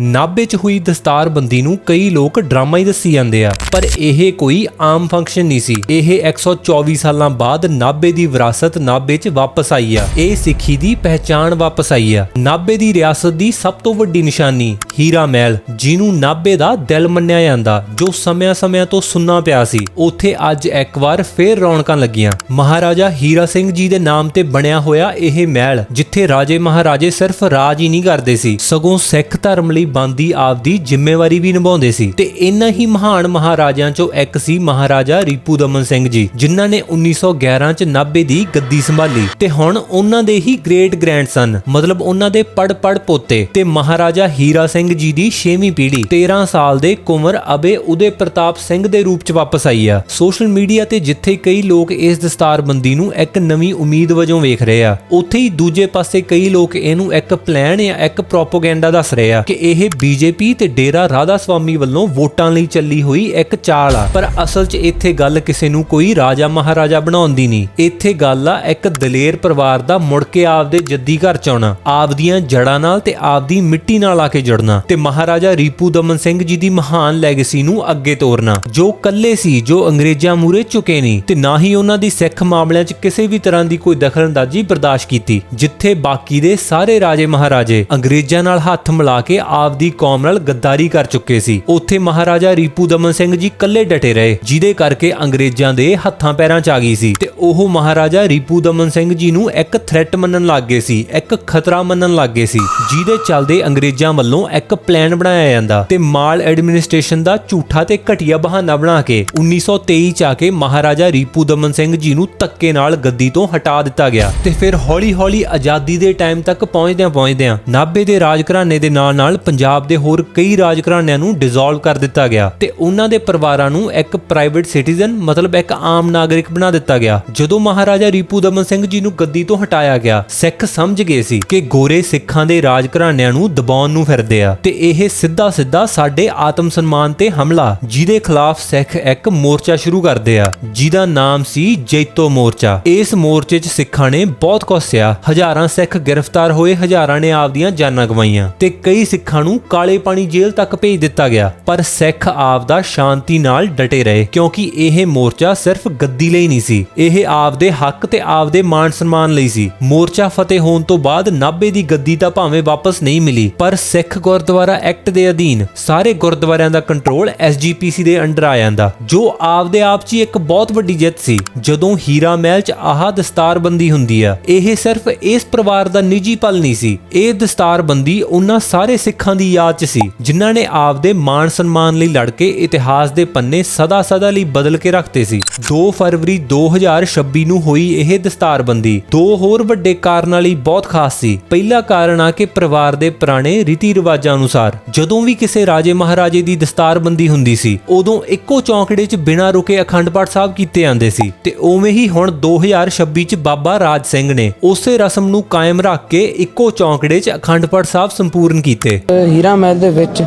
ਨਾਭੇ 'ਚ ਹੋਈ ਦਸਤਾਰਬੰਦੀ ਨੂੰ ਕਈ ਲੋਕ ਡਰਾਮਾ ਹੀ ਦੱਸੀ ਜਾਂਦੇ ਆ। ਪਰ ਇਹ ਕੋਈ ਆਮ ਫੰਕਸ਼ਨ ਨਹੀਂ ਸੀ। ਇਹ 124 ਸਾਲਾਂ ਬਾਅਦ ਨਾਭੇ ਦੀ ਵਿਰਾਸਤ ਨਾਭੇ 'ਚ ਵਾਪਸ ਆਈ ਆ। ਇਹ ਸਿੱਖੀ ਦੀ ਪਹਿਚਾਣ ਵਾਪਸ ਆਈ ਆ। ਨਾਭੇ ਦੀ ਰਿਆਸਤ ਦੀ ਸਭ ਤੋਂ ਵੱਡੀ ਨਿਸ਼ਾਨੀ, ਹੀਰਾ ਮਹਿਲ, ਜਿਹਨੂੰ ਨਾਭੇ ਦਾ ਦਿਲ ਮੰਨਿਆ ਜਾਂਦਾ, ਜੋ ਸਮਿਆਂ-ਸਮਿਆਂ ਤੋਂ ਸੁੰਨਾ ਪਿਆ ਸੀ। ਉੱਥੇ ਅੱਜ ਇੱਕ ਵਾਰ ਫੇਰ ਰੌਣਕਾਂ ਲੱਗੀਆਂ। ਮਹਾਰਾਜਾ ਹੀਰਾ ਸਿੰਘ ਜੀ ਦੇ ਨਾਮ ਤੇ ਬਣਿਆ ਹੋਇਆ ਇਹ ਮਹਿਲ, ਜਿੱਥੇ ਰਾਜੇ ਮਹਾਰਾਜੇ ਸਿਰਫ ਰਾਜ ਹੀ ਨਹੀਂ ਕਰਦੇ ਸੀ, ਸਗੋਂ ਸਿੱਖ ਧਰਮ ਲਈ ਬੰਦੀ ਆਪਦੀ ਜ਼ਿੰਮੇਵਾਰੀ ਵੀ ਨਿਭਾਉਂਦੇ ਸੀ। ਤੇ ਇਨ੍ਹਾਂ ਹੀ ਮਹਾਨ ਮਹਾਰਾਜਿਆਂ ਚੋਂ ਇੱਕ ਸੀ ਮਹਾਰਾਜਾ ਰੀਪੂ ਦਮਨ ਸਿੰਘ ਜੀ, ਜਿਨ੍ਹਾਂ ਨੇ 1911 ਚ ਨਾਭੇ ਦੀ ਗੱਦੀ ਸੰਭਾਲੀ। ਤੇ ਹੁਣ ਉਹਨਾਂ ਦੇ ਹੀ ਗ੍ਰੇਟ ਗ੍ਰੈਂਡਸਨ ਮਤਲਬ ਉਹਨਾਂ ਦੇ ਪੜ ਪੜ ਪੋਤੇ ਤੇ ਮਹਾਰਾਜਾ ਹੀਰਾ ਸਿੰਘ ਜੀ ਦੀ 6ਵੀਂ ਪੀੜ੍ਹੀ 13 ਸਾਲ ਦੇ ਕੁੰਵਰ ਅਬੇ ਉਦੇ ਪ੍ਰਤਾਪ ਸਿੰਘ ਦੇ ਰੂਪ ਚ ਵਾਪਸ ਆਈ ਆ। ਸੋਸ਼ਲ ਮੀਡੀਆ ਤੇ ਜਿੱਥੇ ਕਈ ਲੋਕ ਇਸ ਦਸਤਾਰਬੰਦੀ ਨੂੰ ਇੱਕ ਨਵੀਂ ਉਮੀਦ ਵਜੋਂ ਵੇਖ ਰਹੇ ਆ, ਉੱਥੇ ਹੀ ਦੂਜੇ ਪਾਸੇ ਕਈ ਲੋਕ ਇਹਨੂੰ ਇੱਕ ਪਲਾਨ ਜਾਂ ਇੱਕ ਪ੍ਰੋਪਗੈਂਡਾ ਦੱਸ ਰਹੇ ਆ ਕਿ ਇਹ ਬੀਜੇਪੀ ਤੇ ਡੇਰਾ ਰਾਧਾ ਸਵਾਮੀ ਵੱਲੋਂ ਵੋਟਾਂ ਲਈ ਚੱਲੀ ਹੋਈ ਇੱਕ ਚਾਲ ਆ। ਪਰ ਅਸਲ 'ਚ ਇੱਥੇ ਗੱਲ ਕਿਸੇ ਨੂੰ ਕੋਈ ਰਾਜਾ ਮਹਾਰਾਜਾ ਬਣਾਉਣ ਦੀ ਨਹੀਂ। ਇੱਥੇ ਗੱਲ ਆ ਇੱਕ ਦਲੇਰ ਪਰਿਵਾਰ ਦਾ ਮੁੜ ਕੇ ਆਪਦੇ ਜੱਦੀ ਘਰ ਚ ਆਉਣਾ। ਆਪਦੀਆਂ ਜੜਾਂ ਨਾਲ ਤੇ ਆਪਦੀ ਮਿੱਟੀ ਨਾਲ ਆ ਕੇ ਜੁੜਨਾ। ਤੇ ਮਹਾਰਾਜਾ ਰੀਪੂ ਦਮਨ ਸਿੰਘ ਜੀ ਦੀ ਮਹਾਨ ਲੈਗੇਸੀ ਨੂੰ ਅੱਗੇ ਤੋਰਨਾ। ਜੋ ਕੱਲੇ ਸੀ, ਜੋ ਅੰਗਰੇਜ਼ਾਂ ਮੂਰੇ ਝੁਕੇ ਨਹੀਂ ਤੇ ਨਾ ਹੀ ਉਹਨਾਂ ਦੀ ਸਿੱਖ ਮਾਮਲਿਆਂ 'ਚ ਕਿਸੇ ਵੀ ਤਰ੍ਹਾਂ ਦੀ ਕੋਈ ਦਖਲਅੰਦਾਜ਼ੀ ਬਰਦਾਸ਼ਤ ਕੀਤੀ, ਜਿੱਥੇ ਬਾਕੀ ਦੇ ਸਾਰੇ ਰਾਜੇ ਮਹਾਰਾਜੇ ਅੰਗਰੇਜ਼ਾਂ ਨਾਲ ਹੱਥ ਮਿਲਾ ਕੇ ਆਪਦੀ ਕੌਮ ਨਾਲ ਗੱਦਾਰੀ ਕਰ ਚੁੱਕੇ ਸੀ। ਉੱਥੇ ਮਹਾਰਾਜਾ ਰੀਪੂ ਦਮਨ ਸਿੰਘ ਜੀ ਇਕੱਲੇ ਡਟੇ ਰਹੇ, ਜਿਹਦੇ ਕਰਕੇ ਅੰਗਰੇਜ਼ਾਂ ਦੇ ਹੱਥਾਂ ਪੈਰਾਂ 'ਚ ਆ ਗਈ ਸੀ। ਤੇ ਉਹ ਮਹਾਰਾਜਾ ਰੀਪੂ ਦਮਨ ਸਿੰਘ ਜੀ ਨੂੰ ਇੱਕ ਥ੍ਰੈਟ ਮੰਨਣ ਲੱਗ ਗਏ ਸੀ, ਇੱਕ ਖਤਰਾ ਮੰਨਣ ਲੱਗ ਗਏ ਸੀ, ਜਿਹਦੇ ਚੱਲਦੇ ਅੰਗਰੇਜ਼ਾਂ ਵੱਲੋਂ ਇੱਕ ਪਲਾਨ ਬਣਾਇਆ ਜਾਂਦਾ। ਤੇ ਮਾਲ ਐਡਮਿਨਿਸਟ੍ਰੇਸ਼ਨ ਦਾ ਝੂਠਾ ਤੇ ਘਟੀਆ ਬਹਾਨਾ ਬਣਾ ਕੇ 1923 ਚ ਆ ਕੇ ਮਹਾਰਾਜਾ ਰੀਪੂ ਦਮਨ ਸਿੰਘ ਜੀ ਨੂੰ ਧੱਕੇ ਨਾਲ ਗੱਦੀ ਤੋਂ ਹਟਾ ਦਿੱਤਾ ਗਿਆ। ਤੇ ਫਿਰ ਹੌਲੀ-ਹੌਲੀ ਆਜ਼ਾਦੀ ਦੇ ਟਾਈਮ ਤੱਕ ਪਹੁੰਚਦਿਆਂ ਪਹੁੰਚਦਿਆਂ ਨਾਭੇ ਦੇ ਰਾਜ ਘਰਾਣੇ ਦੇ ਨਾਲ-ਨਾਲ ਪੰਜਾਬ ਦੇ ਹੋਰ ਕਈ ਰਾਜ ਘਰਾਣਿਆਂ ਨੂੰ ਡਿਸੋਲਵ ਕਰ ਦਿੱਤਾ ਗਿਆ ਤੇ ਉਹਨਾਂ ਦੇ ਪਰਿਵਾਰਾਂ ਨੂੰ ਇੱਕ ਪ੍ਰਾਈਵੇਟ ਸਿਟੀਜ਼ਨ ਮਤਲਬ ਇੱਕ ਆਮ ਨਾਗਰਿਕ ਬਣਾ ਦਿੱਤਾ ਗਿਆ, ਜਦੋਂ ਮਹਾਰਾਜਾ ਰੀਪੂ ਦਮਨ ਸਿੰਘ ਜੀ ਨੂੰ ਗੱਦੀ ਤੋਂ ਹਟਾਇਆ ਗਿਆ, ਸਿੱਖ ਸਮਝ ਗਏ ਸੀ ਕਿ ਗੋਰੇ ਸਿੱਖਾਂ ਦੇ ਰਾਜ ਘਰਾਣਿਆਂ ਨੂੰ ਦਬਾਉਣ ਨੂੰ ਫਿਰਦੇ ਆ ਤੇ ਇਹ ਸਿੱਧਾ ਸਿੱਧਾ ਸਾਡੇ ਆਤਮ ਸਨਮਾਨ ਤੇ ਹਮਲਾ, ਜਿਹਦੇ ਖਿਲਾਫ ਸਿੱਖ ਇੱਕ ਮੋਰਚਾ ਸ਼ੁਰੂ ਕਰਦੇ ਆ, ਜਿਹਦਾ ਨਾਮ ਸੀ ਜੈਤੋ ਮੋਰਚਾ। ਇਸ ਮੋਰਚੇ 'ਚ ਸਿੱਖਾਂ ਨੇ ਬਹੁਤ ਕੋਸਿਆ ਹਜ਼ਾਰਾਂ ਸਿੱਖ ਗ੍ਰਿਫਤਾਰ ਹੋਏ, ਹਜ਼ਾਰਾਂ ਨੇ ਆਪਦੀਆਂ ਜਾਨਾਂ ਗਵਾਈਆਂ ਤੇ ਕਈ ਸਿੱਖਾਂ ਨੂੰ ਕਾਲੇ ਪਾਣੀ ਜੇਲ੍ਹ ਤੱਕ ਭੇਜ ਦਿੱਤਾ ਗਿਆ। ਪਰ ਸਿੱਖ ਆਪਦਾ ਸ਼ਾਂਤੀ ਨਾਲ ਡਟੇ ਰਹੇ, ਕਿਉਂਕਿ ਇਹ ਮੋਰਚਾ ਸਿਰਫ ਗੱਦੀ ਲਈ ਨਹੀਂ ਸੀ। ਇਹ ਆਪਦੇ ਹੱਕ ਤੇ ਆਪਦੇ ਮਾਣ ਸਨਮਾਨ ਲਈ ਸੀ। ਮੋਰਚਾ ਫਤਿਹ ਹੋਣ ਤੋਂ ਬਾਅਦ ਨਾਭੇ ਦੀ ਗੱਦੀ ਤਾਂ ਭਾਵੇਂ ਵਾਪਸ ਨਹੀਂ ਮਿਲੀ, ਪਰ ਸਿੱਖ ਗੁਰਦੁਆਰਾ ਐਕਟ ਦੇ ਅਧੀਨ ਸਾਰੇ ਗੁਰਦੁਆਰਿਆਂ ਦਾ ਕੰਟਰੋਲ ਐਸਜੀਪੀਸੀ ਦੇ ਅੰਡਰ ਆ ਜਾਂਦਾ। ਜੋ ਆਪਦੇ ਆਪ 'ਚ ਇੱਕ ਬਹੁਤ ਵੱਡੀ ਜਿੱਤ ਸੀ। ਜਦੋਂ ਹੀਰਾ ਮਹਿਲ 'ਚ ਆਹ ਦਸਤਾਰਬੰਦੀ ਹੁੰਦੀ ਆ, ਇਹ ਸਿਰਫ ਇਸ ਪਰਿਵਾਰ ਦਾ ਨਿੱਜੀ ਪਲ ਨਹੀਂ ਸੀ। ਇਹ ਦਸਤਾਰਬੰਦੀ ਉਹਨਾਂ ਸਾਰੇ ਸਿੱਖਾਂ ਦੀ ਯਾਦ 'ਚ ਸੀ, ਜਿਨ੍ਹਾਂ ਨੇ ਆਪਦੇ ਮਾਣ ਸਨਮਾਨ ਲਈ ਲੜ ਕੇ ਇਤਿਹਾਸ ਦੇ ਪੰਨੇ ਸਦਾ ਸਦਾ ਲਈ ਬਦਲ ਕੇ ਰੱਖਤੇ ਸੀ। 2 ਫਰਵਰੀ 2026 ਨੂੰ ਹੋਈ ਇਹ ਦਸਤਾਰਬੰਦੀ। ਦੋ ਹੋਰ ਵੱਡੇ ਕਾਰਨਾਂ ਲਈ ਬਹੁਤ ਖਾਸ ਸੀ। ਪਹਿਲਾ ਕਾਰਨ ਆ ਕਿ ਪਰਿਵਾਰ ਦੇ ਪੁਰਾਣੇ ਰੀਤੀ ਰਿਵਾਜਾਂ ਅਨੁਸਾਰ ਜਦੋਂ ਵੀ ਕਿਸੇ ਰਾਜੇ ਮਹਾਰਾਜੇ ਦੀ ਦਸਤਾਰਬੰਦੀ ਹੁੰਦੀ ਸੀ, ਉਦੋਂ ਇੱਕੋ ਚੌਂਕੜੇ 'ਚ ਬਿਨਾਂ ਰੁਕੇ ਅਖੰਡ ਪਾਠ ਸਾਹਿਬ ਕੀਤੇ ਜਾਂਦੇ ਸੀ ਤੇ ਉਵੇਂ ਹੀ ਹੁਣ 2026 'ਚ ਬਾਬਾ ਰਾਜ ਸਿੰਘ ਨੇ ਉਸੇ ਰਸਮ ਨੂੰ ਕਾਇਮ ਰੱਖ ਕੇ ਇੱਕੋ ਚੌਂਕੜੇ 'ਚ ਅਖੰਡ ਪਾਠ ਸਾਹਿਬ ਸੰਪੂਰਨ ਕੀਤੇ। ਹੀਰਾ ਮਹਿਲ ਦੇ ਵਿੱਚ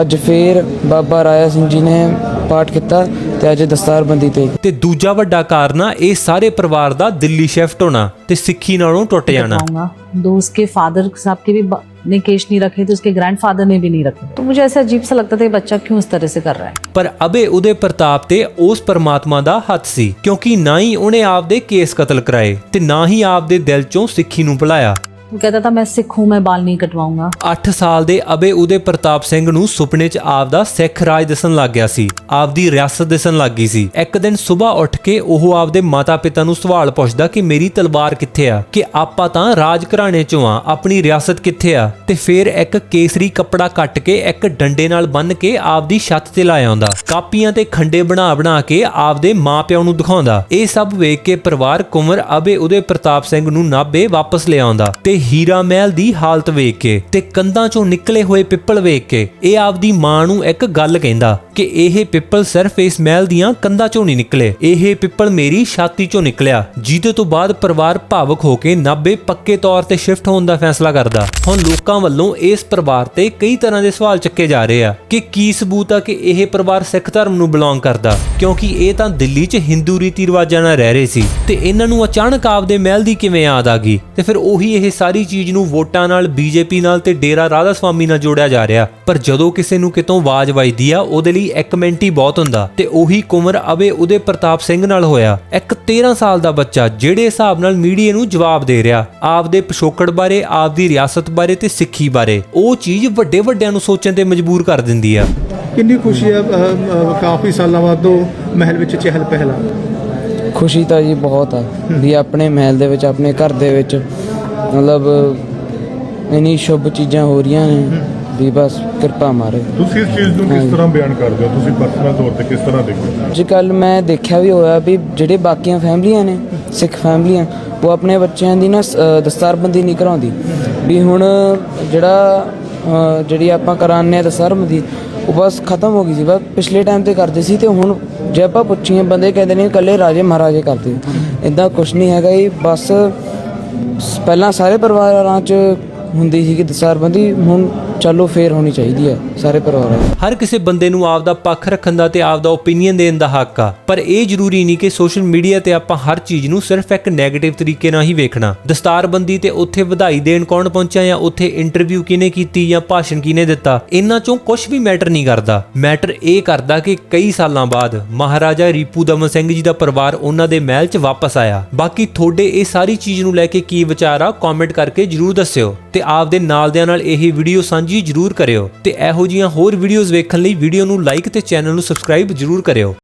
ਅੱਜ ਫੇਰ ਬਾਬਾ ਰਾਇਆ ਸਿੰਘ ਜੀ ਨੇ ਪਾਠ ਕੀਤਾ ਤੇ ਅੱਜ ਦਸਤਾਰਬੰਦੀ ਤੇ ਤੇ ਦੂਜਾ ਵੱਡਾ ਕਾਰਨ ਆ ਇਹ ਸਾਰੇ ਪਰਿਵਾਰ ਦਾ ਦਿੱਲੀ ਸ਼ਿਫਟ ਹੋਣਾ ਤੇ ਸਿੱਖੀ ਨਾਲੋਂ ਟੁੱਟ ਜਾਣਾ पाऊंगा दो उसके फादर साहब के भी ब- ने केश नहीं रखे थे उसके ग्रैंडफादर ने भी नहीं रखे तो मुझे ऐसा अजीब सा लगता था ये बच्चा क्यों इस तरह से कर रहा है ਪਰ ਅਬੇ ਉਹਦੇ ਪ੍ਰਤਾਪ ਤੇ ਉਸ ਪਰਮਾਤਮਾ ਦਾ ਹੱਥ ਸੀ ਕਿਉਂਕਿ ਨਾ ਹੀ ਉਹਨੇ ਆਪਦੇ ਕੇਸ ਕਤਲ ਕਰਾਏ ਤੇ ਨਾ ਹੀ ਆਪਦੇ ਦਿਲ ਚੋਂ ਸਿੱਖੀ ਨੂੰ ਭੁਲਾਇਆ वो कहता था मैं सिख हूं मैं बाल नहीं कटवाऊंगा 8 ਸਾਲ ਦੇ ਅਬੇ ਉਹਦੇ ਪ੍ਰਤਾਪ ਸਿੰਘ ਨੂੰ ਸੁਪਨੇ 'ਚ ਆਪਦਾ ਸਿੱਖ ਰਾਜ ਦਿਸਣ ਲੱਗ ਗਿਆ ਸੀ ਆਪਦੀ ਰਿਆਸਤ ਦਿਸਣ ਲੱਗ ਗਈ ਸੀ ਇੱਕ ਦਿਨ ਸਵੇਰ ਉੱਠ ਕੇ ਉਹ ਆਪਦੇ ਮਾਤਾ-ਪਿਤਾ ਨੂੰ ਸਵਾਲ ਪੁੱਛਦਾ ਕਿ ਮੇਰੀ ਤਲਵਾਰ ਕਿੱਥੇ ਆ ਕਿ ਆਪਾਂ ਤਾਂ ਰਾਜ ਘਰਾਣੇ 'ਚੋਂ ਆ ਆਪਣੀ ਰਿਆਸਤ ਕਿੱਥੇ ਆ ਤੇ ਫਿਰ ਇੱਕ ਕੇਸਰੀ ਕੱਪੜਾ ਕੱਟ ਕੇ ਇੱਕ ਡੰਡੇ ਨਾਲ ਬੰਨ ਕੇ ਆਪਦੀ ਛੱਤ ਤੇ ਲਾਇਆ ਆਉਂਦਾ ਕਾਪੀਆਂ ਤੇ ਖੰਡੇ ਬਣਾ ਬਣਾ ਕੇ ਆਪਦੇ ਮਾਪਿਆਂ ਨੂੰ ਦਿਖਾਉਂਦਾ ਇਹ ਸਭ ਵੇਖ ਕੇ ਪਰਿਵਾਰ ਕੁੰਵਰ ਅਬੇ ਉਹਦੇ ਪ੍ਰਤਾਪ ਸਿੰਘ ਨੂੰ ਨਾਭੇ ਵਾਪਸ ਲਿਆਉਂਦਾ ਤੇ ਹੀਰਾ ਮਹਿਲ ਦੀ ਹਾਲਤ ਵੇਖ ਕੇ ਤੇ ਕੰਧਾਂ ਚੋਂ ਨਿਕਲੇ ਹੋਏ ਪਿੱਪਲ ਵੇਖ ਕੇ ਇਹ ਆਪਦੀ ਮਾਂ ਨੂੰ ਇੱਕ ਗੱਲ ਕਹਿੰਦਾ ਕਿ ਇਹ ਪਿੱਪਲ ਸਿਰਫ ਇਸ ਮਹਿਲ ਦੀਆਂ ਕੰਧਾਂ ਚੋਂ ਨਹੀਂ ਨਿਕਲੇ। ਇਹ ਪਿੱਪਲ ਮੇਰੀ ਛਾਤੀ ਚੋਂ ਨਿਕਲਿਆ, ਜਿਹਦੇ ਤੋਂ ਬਾਅਦ ਪਰਿਵਾਰ ਭਾਵਕ ਹੋ ਕੇ ਨਾਬੇ ਪੱਕੇ ਤੌਰ ਤੇ ਸ਼ਿਫਟ ਹੋਣ ਦਾ ਫੈਸਲਾ ਕਰਦਾ। ਹੁਣ ਲੋਕਾਂ ਵੱਲੋਂ ਇਸ ਪਰਿਵਾਰ ਤੇ ਕਈ ਤਰ੍ਹਾਂ ਦੇ ਸਵਾਲ ਚੱਕੇ ਜਾ ਰਹੇ ਆ ਕਿ ਕੀ ਸਬੂਤ ਆ ਕਿ ਇਹ ਪਰਿਵਾਰ ਸਿੱਖ ਧਰਮ ਨੂੰ ਬਿਲੋਂਗ ਕਰਦਾ। ਕਿਉਂਕਿ ਇਹ ਤਾਂ ਦਿੱਲੀ 'ਚ ਹਿੰਦੂ ਰੀਤੀ ਰਿਵਾਜਾਂ ਨਾਲ ਰਹਿ ਰਹੇ ਸੀ। ਤੇ ਇਹਨਾਂ ਨੂੰ ਅਚਾਨਕ ਆਪਦੇ ਮਹਿਲ ਦੀ ਕਿਵੇਂ ਯਾਦ ਆ ਗਈ? ਤੇ ਫਿਰ ਉਹੀ ਇਹ ਸਾਰੀ ਚੀਜ਼ ਨੂੰ ਵੋਟਾਂ ਨਾਲ, ਬੀਜੇਪੀ ਨਾਲ ਤੇ ਡੇਰਾ ਰਾਧਾ ਸਵਾਮੀ ਨਾਲ ਜੋੜਿਆ ਜਾ ਰਿਹਾ। ਪਰ ਜਦੋਂ ਕਿਸੇ ਨੂੰ ਕਿਤੋਂ ਆਵਾਜ਼ ਵੱਜਦੀ ਆ, ਉਹਦੇ ਲਈ ਇੱਕ ਮਿੰਟ ਹੀ ਬਹੁਤ ਹੁੰਦਾ ਤੇ ਉਹੀ ਕੁਮਰ ਅਵੇ ਉਹਦੇ ਪ੍ਰਤਾਪ ਸਿੰਘ ਨਾਲ ਹੋਇਆ। ਇੱਕ 13 ਸਾਲ ਦਾ ਬੱਚਾ ਜਿਹੜੇ ਹਿਸਾਬ ਨਾਲ ਮੀਡੀਆ ਨੂੰ ਜਵਾਬ ਦੇ ਰਿਹਾ ਆਪਦੇ ਪਿਛੋਕੜ ਬਾਰੇ ਆਪਦੀ ਰਿਆਸਤ ਬਾਰੇ ਤੇ ਸਿੱਖੀ ਬਾਰੇ ਉਹ ਚੀਜ਼ ਵੱਡੇ ਵੱਡਿਆਂ ਨੂੰ ਸੋਚਣ ਤੇ ਮਜਬੂਰ ਕਰ ਦਿੰਦੀ ਆ। ਕਿੰਨੀ ਖੁਸ਼ੀ ਅ, ਕਾਫੀ ਸਾਲਾਂ ਬਾਅਦ ਉਹ ਮਹਿਲ ਵਿੱਚ ਚਹਿਲ ਪਹਿਲ ਆ। ਖੁਸ਼ੀ ਤਾਂ ਜੀ ਬਹੁਤ ਆ ਵੀ ਆਪਣੇ ਮਹਿਲ ਦੇ ਵਿੱਚ ਆਪਣੇ ਘਰ ਦੇ ਵਿੱਚ ਮਤਲਬ ਇਨੀ ਸ਼ੁਭ ਚੀਜ਼ਾਂ ਹੋ ਰਹੀਆਂ ਨੇ। ਵੀ ਬਸ ਕਿਰਪਾ ਮਾਰੇ। ਤੁਸੀਂ ਇਸ ਚੀਜ਼ ਨੂੰ ਕਿਸ ਤਰ੍ਹਾਂ ਬਿਆਨ ਕਰਦੇ ਹੋ? ਤੁਸੀਂ ਪਰਸਨਲ ਤੌਰ ਤੇ ਕਿਸ ਤਰ੍ਹਾਂ ਦੇਖਦੇ ਹੋ? ਅੱਜ ਕੱਲ ਮੈਂ ਦੇਖਿਆ ਵੀ ਹੋਇਆ ਵੀ ਜਿਹੜੇ ਬਾਕੀਆਂ ਫੈਮਲੀਆਂ ਨੇ ਸਿੱਖ ਫੈਮਲੀਆਂ ਉਹ ਆਪਣੇ ਬੱਚਿਆਂ ਦੀ ਨਾ ਅ, ਦਸਤਾਰਬੰਦੀ ਨਹੀਂ ਕਰਾਉਂਦੀ। ਵੀ ਹੁਣ ਜਿਹੜਾ ਅ, ਜਿਹੜੀ ਆਪਾਂ ਕਰਾਉਂਦੇ ਆ ਦਸਤਾਰਬੰਦੀ ਉਹ ਬਸ ਖਤਮ ਹੋ ਗਈ ਸੀ। ਬਸ ਪਿਛਲੇ ਟਾਈਮ ਤੇ ਕਰਦੇ ਸੀ ਤੇ ਹੁਣ ਜੇ ਆਪਾਂ ਪੁੱਛੀਏ ਬੰਦੇ ਕਹਿੰਦੇ ਨੇ ਇਕੱਲੇ ਰਾਜੇ ਮਹਾਰਾਜੇ ਕਰਦੇ ਇਦਾਂ ਕੁਝ ਨਹੀਂ ਹੈਗਾ ਜੀ ਬਸ ਸ- ਪਹਿਲਾਂ ਸਾਰੇ ਪਰਿਵਾਰਾਂ 'ਚ ਹੁੰਦੀ ਸੀ ਕਿ ਦਸਤਾਰਬੰਦੀ ਹੁਣ ਚਲੋ ਫੇਰ ਹੋਣੀ ਚਾਹੀਦੀ ਹੈ, ਸਾਰੇ ਪਰਿਵਾਰਾਂ 'ਚ ਹਰ ਕਿਸੇ ਬੰਦੇ ਨੂੰ ਆਪ ਦਾ ਪੱਖ ਰੱਖਣ ਦਾ ਤੇ ਆਪਦਾ ਓਪੀਨੀਅਨ ਦੇਣ ਦਾ ਹੱਕ ਆ। ਪਰ ਇਹ ਜ਼ਰੂਰੀ ਨਹੀਂ ਕਿ ਸੋਸ਼ਲ ਮੀਡੀਆ ਤੇ ਆਪਾਂ ਹਰ ਚੀਜ਼ ਨੂੰ ਸਿਰਫ ਇੱਕ 네ਗੇਟਿਵ ਤਰੀਕੇ ਨਾਲ ਹੀ ਵੇਖਣਾ। ਦਸਤਾਰਬੰਦੀ ਤੇ ਉੱਥੇ ਵਧਾਈ ਦੇਣ ਕੌਣ ਪਹੁੰਚਿਆ ਜਾਂ ਉੱਥੇ ਇੰਟਰਵਿਊ ਕਿਨੇ ਕੀਤੀ ਜਾਂ ਭਾਸ਼ਣ ਕਿਨੇ ਦਿੱਤਾ, ਇਹਨਾਂ ਚੋਂ ਕੁਝ ਵੀ ਮੈਟਰ ਨਹੀਂ ਕਰਦਾ। ਮੈਟਰ ਇਹ ਕਰਦਾ ਕਿ ਕਈ ਸਾਲਾਂ ਬਾਅਦ ਮਹਾਰਾਜਾ ਰੀਪੂ ਦਮਨ ਸਿੰਘ ਜੀ ਦਾ ਪਰਿਵਾਰ ਉਹਨਾਂ ਦੇ ਮਹਿਲ 'ਚ ਵਾਪਸ ਆਇਆ। ਬਾਕੀ ਤੁਹਾਡੇ ਇਹ ਸਾਰੀ ਚੀਜ਼ ਨੂੰ ਲੈ ਕੇ ਕੀ ਵਿਚਾਰ ਆ ਕਮੈਂਟ ਕਰਕੇ ਜਰੂਰ ਦੱਸਿਓ। ਤੇ ਆਪਦੇ ਨਾਲਦਿਆਂ ਨਾਲ ਇਹ ਵੀਡੀਓ ਸਾਂਝੀ ਜਰੂਰ ਕਰਿਓ ਤੇ ਇਹੋ ਜੀਆਂ ਹੋਰ ਵੀਡੀਓਜ਼ ਵੇਖਣ ਲਈ ਵੀਡੀਓ ਨੂੰ ਲਾਈਕ ਤੇ ਚੈਨਲ ਨੂੰ ਸਬਸਕ੍ਰਾਈਬ ਜਰੂਰ ਕਰਿਓ।